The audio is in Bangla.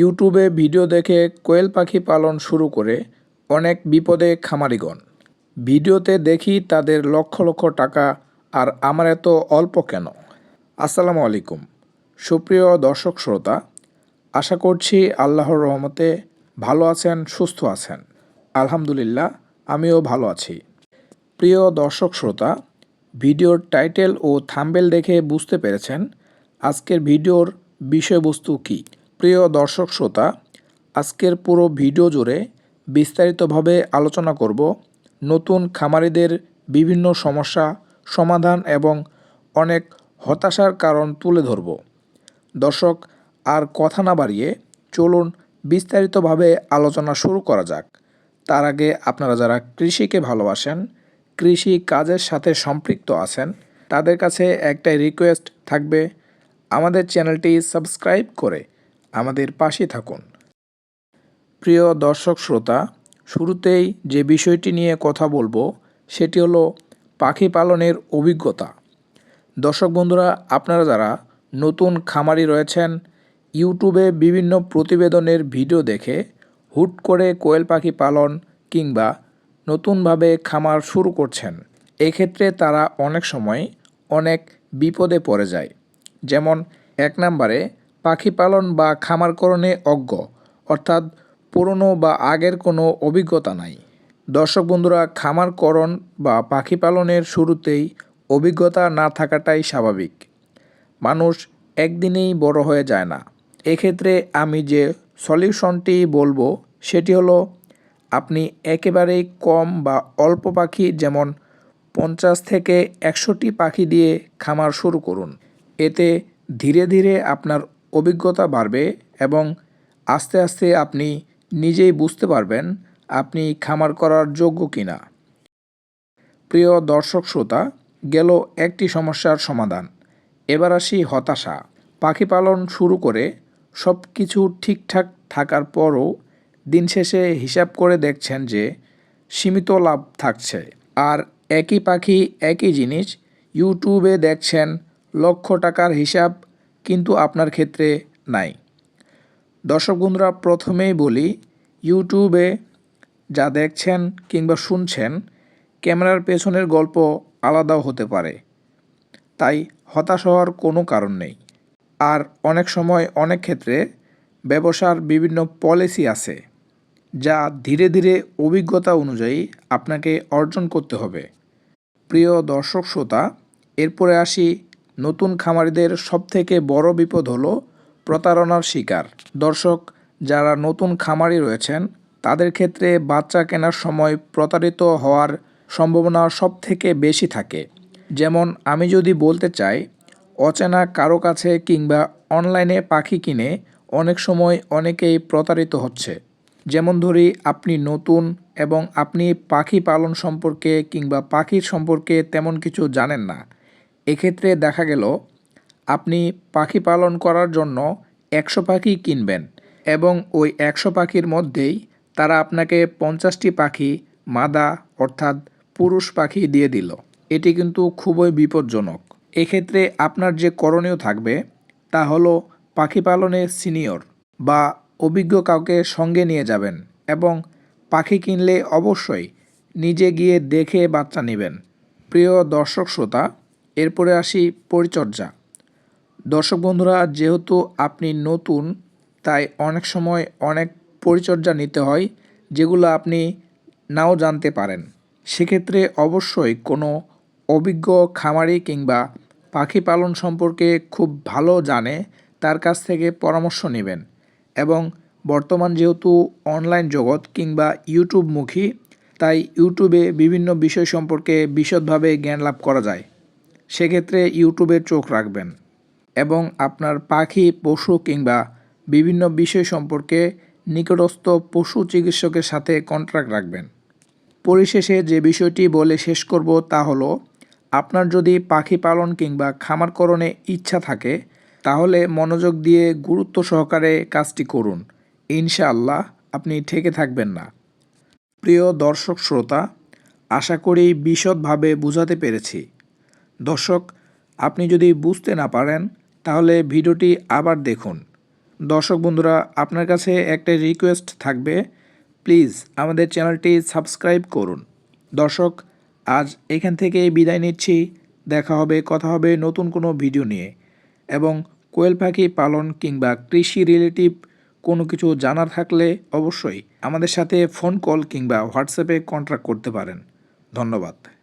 ইউটিউবে ভিডিও দেখে কোয়েল পাখি পালন শুরু করে অনেক বিপদে খামারিগণ। ভিডিওতে দেখি তাদের লক্ষ লক্ষ টাকা, আর আমার এত অল্প কেন? আসসালামু আলাইকুম। সুপ্রিয় দর্শক শ্রোতা, আশা করছি আল্লাহর রহমতে ভালো আছেন, সুস্থ আছেন। আলহামদুলিল্লাহ, আমিও ভালো আছি। প্রিয় দর্শক শ্রোতা, ভিডিওর টাইটেল ও থাম্বেল দেখে বুঝতে পেরেছেন আজকের ভিডিওর বিষয়বস্তু কী? প্রিয় দর্শক শ্রোতা, আজকের পুরো ভিডিও জুড়ে বিস্তারিতভাবে আলোচনা করব নতুন খামারিদের বিভিন্ন সমস্যা, সমাধান এবং অনেক হতাশার কারণ তুলে ধরব। দর্শক, আর কথা না বাড়িয়ে চলুন বিস্তারিতভাবে আলোচনা শুরু করা যাক। তার আগে আপনারা যারা কৃষিকে ভালোবাসেন, কৃষি কাজের সাথে সম্পৃক্ত আছেন, তাদের কাছে একটাই রিকোয়েস্ট থাকবে, আমাদের চ্যানেলটি সাবস্ক্রাইব করে আমাদের পাশে থাকুন। প্রিয় দর্শক শ্রোতা, শুরুতেই যে বিষয়টি নিয়ে কথা বলব, সেটি হলো পাখি পালনের অভিজ্ঞতা। দর্শক বন্ধুরা, আপনারা যারা নতুন খামারি রয়েছেন, ইউটিউবে বিভিন্ন প্রতিবেদনের ভিডিও দেখে হুট করে কোয়েল পাখি পালন কিংবা নতুনভাবে খামার শুরু করছেন, এক্ষেত্রে তারা অনেক সময় অনেক বিপদে পড়ে যায়। যেমন এক নম্বরে পাখি পালন বা খামারকরণে অজ্ঞ, অর্থাৎ পুরনো বা আগের কোনো অভিজ্ঞতা নাই। দর্শক বন্ধুরা, খামারকরণ বা পাখি পালনের শুরুতেই অভিজ্ঞতা না থাকাটাই স্বাভাবিক। মানুষ একদিনেই বড় হয়ে যায় না। এক্ষেত্রে আমি যে সলিউশনটি বলব, সেটি হলো, আপনি একেবারেই কম বা অল্প পাখি, যেমন পঞ্চাশ থেকে একশোটি পাখি দিয়ে খামার শুরু করুন। এতে ধীরে ধীরে আপনার অভিজ্ঞতা বাড়বে এবং আস্তে আস্তে আপনি নিজেই বুঝতে পারবেন আপনি খামার করার যোগ্য কিনা। প্রিয় দর্শক শ্রোতা, গেল একটি সমস্যার সমাধান। এবার আসি হতাশা। পাখি পালন শুরু করে সব কিছু ঠিকঠাক থাকার পরও দিন শেষে হিসাব করে দেখছেন যে সীমিত লাভ থাকছে। আর একই পাখি একই জিনিস ইউটিউবে দেখছেন লক্ষ টাকার হিসাব কিন্তু আপনার ক্ষেত্রে নাই। দর্শক বন্ধুরা, প্রথমেই বলি ইউটিউবে যা দেখছেন কিংবা শুনছেন, ক্যামেরার পেছনের গল্প আলাদাও হতে পারে। তাই হতাশ হওয়ার কোনো কারণ নেই। আর অনেক সময় অনেক ক্ষেত্রে ব্যবসার বিভিন্ন পলিসি আছে, যা ধীরে ধীরে অভিজ্ঞতা অনুযায়ী আপনাকে অর্জন করতে হবে। প্রিয় দর্শক শ্রোতা এরপরে আসি নতুন খামারিদের সবথেকে বড় বিপদ হলো প্রতারণার শিকার। দর্শক, যারা নতুন খামারি রয়েছেন, তাদের ক্ষেত্রে বাচ্চা কেনার সময় প্রতারিত হওয়ার সম্ভাবনা সব থেকে বেশি থাকে। যেমন, আমি যদি বলতে চাই, অচেনা কারও কাছে কিংবা অনলাইনে পাখি কিনে অনেক সময় অনেকেই প্রতারিত হচ্ছে। যেমন ধরি, আপনি নতুন এবং আপনি পাখি পালন সম্পর্কে কিংবা পাখির সম্পর্কে তেমন কিছু জানেন না। এক্ষেত্রে দেখা গেল, আপনি পাখি পালন করার জন্য একশো পাখি কিনবেন এবং ওই একশো পাখির মধ্যেই তারা আপনাকে পঞ্চাশটি পাখি, মাদা অর্থাৎ পুরুষ পাখি দিয়ে দিল। এটি কিন্তু খুবই বিপজ্জনক। এক্ষেত্রে আপনার যে করণীয় থাকবে তা হলো পাখি পালনে সিনিয়র বা অভিজ্ঞ কাউকে সঙ্গে নিয়ে যাবেন এবং পাখি কিনলে অবশ্যই নিজে গিয়ে দেখে বাচ্চা নেবেন। প্রিয় দর্শক, শ্রোতা এরপরে আসি পরিচর্যা। দর্শক বন্ধুরা, যেহেতু আপনি নতুন, তাই অনেক সময় অনেক পরিচর্যা নিতে হয়, যেগুলো আপনি নাও জানতে পারেন। সেক্ষেত্রে অবশ্যই কোনো অভিজ্ঞ খামারি কিংবা পাখি পালন সম্পর্কে খুব ভালো জানে, তার কাছ থেকে পরামর্শ নেবেন। এবং বর্তমান যেহেতু অনলাইন জগৎ কিংবা ইউটিউবমুখী, তাই ইউটিউবে বিভিন্ন বিষয় সম্পর্কে বিশদভাবে জ্ঞান লাভ করা যায়। সেক্ষেত্রে ইউটিউবে চোখ রাখবেন এবং আপনার পাখি, পশু কিংবা বিভিন্ন বিষয় সম্পর্কে নিকটস্থ পশু চিকিৎসকের সাথে কন্ট্রাক্ট রাখবেন। পরিশেষে যে বিষয়টি বলে শেষ করব তা হলো, আপনার যদি পাখি পালন কিংবা খামারকরণে ইচ্ছা থাকে, তাহলে মনোযোগ দিয়ে গুরুত্ব সহকারে কাজটি করুন। ইনশাআল্লাহ আপনি ঠেকে থাকবেন না। প্রিয় দর্শক শ্রোতা আশা করি বিশদভাবে বোঝাতে পেরেছি। দর্শক, আপনি যদি বুঝতে না পারেন, তাহলে ভিডিওটি আবার দেখুন। দর্শক বন্ধুরা, আপনার কাছে একটা রিকোয়েস্ট থাকবে। প্লিজ আমাদের চ্যানেলটি সাবস্ক্রাইব করুন। দর্শক, আজ এখান থেকে বিদায় নিচ্ছি। দেখা হবে, কথা হবে নতুন কোনো ভিডিও নিয়ে। এবং কোয়েল পাখি পালন কিংবা কৃষি রিলেটিভ কোনো কিছু জানার থাকলে অবশ্যই আমাদের সাথে ফোন কল কিংবা হোয়াটসঅ্যাপে কন্ট্যাক্ট করতে পারেন। ধন্যবাদ।